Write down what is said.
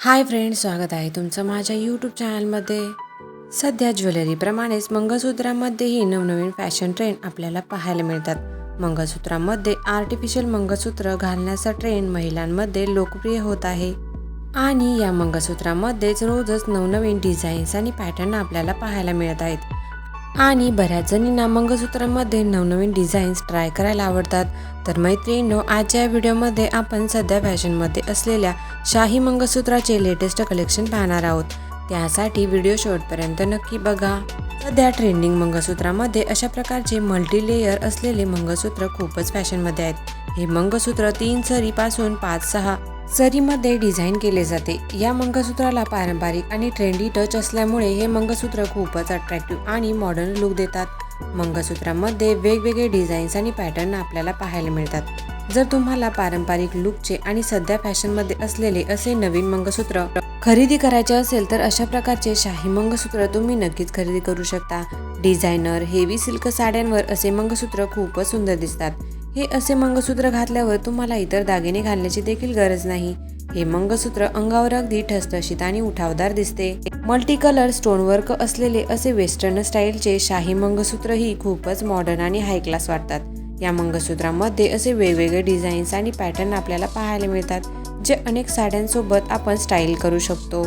Hi friend स्वागत आहे तुमचं माझ्या यूट्यूब चॅनलमध्ये सध्या ज्वेलरीप्रमाणेच मंगळसूत्रामध्येही नवनवीन फॅशन ट्रेंड आपल्याला पाहायला मिळतात. मंगळसूत्रामध्ये आर्टिफिशियल मंगळसूत्र घालण्याचा ट्रेंड महिलांमध्ये लोकप्रिय होत आहे. आणि या मंगळसूत्रामध्येच रोजच नवनवीन डिझाईन्स आणि पॅटर्न आपल्याला पाहायला मिळत आहेत. आणि बऱ्याच जणींना मंगळसूत्रामध्ये नवनवीन डिझाईन्स ट्राय करायला आवडतात. तर मैत्रिणींनो आजच्या व्हिडिओमध्ये आपण सध्या फॅशनमध्ये असलेल्या शाही मंगळसूत्राचे लेटेस्ट कलेक्शन पाहणार आहोत. त्यासाठी व्हिडिओ शेवटपर्यंत नक्की बघा. सध्या ट्रेंडिंग मंगळसूत्रामध्ये अशा प्रकारचे मल्टी लेयर असलेले मंगळसूत्र खूपच फॅशनमध्ये आहेत. हे मंगळसूत्र तीन सरीपासून पाच सहा सरीमध्ये डिझाईन केले जाते. या मंगळसूत्राला पारंपरिक आणि ट्रेंडी टच असल्यामुळे हे मंगळसूत्र खूपच अट्रॅक्टिव्ह आणि मॉडर्न लुक देतात. मंगळसूत्रामध्ये वेगवेगळे डिझाईन्स आणि पॅटर्न आपल्याला पाहायला मिळतात. जर तुम्हाला पारंपरिक लुकचे आणि सध्या फॅशनमध्ये असलेले असे नवीन मंगळसूत्र खरेदी करायचे असेल तर अशा प्रकारचे शाही मंगळसूत्र तुम्ही नक्कीच खरेदी करू शकता. डिझायनर हेवी सिल्क साड्यांवर असे मंगळसूत्र खूपच सुंदर दिसतात. हे असे मंगळसूत्र घातल्यावर तुम्हाला इतर दागिने घालण्याची देखील गरज नाही. हे मंगळसूत्र अंगावर अगदी ठसठशीत आणि उठावदार दिसते. मल्टी कलर स्टोनवर्क असलेले असे वेस्टर्न स्टाईलचे शाही मंगळसूत्रही खूपच मॉडर्न आणि हाय क्लास वाटतात. या मंगळसूत्रामध्ये असे वेगवेगळे डिझाईन्स आणि पॅटर्न आपल्याला पाहायला मिळतात जे अनेक साड्यांसोबत आपण स्टाईल करू शकतो.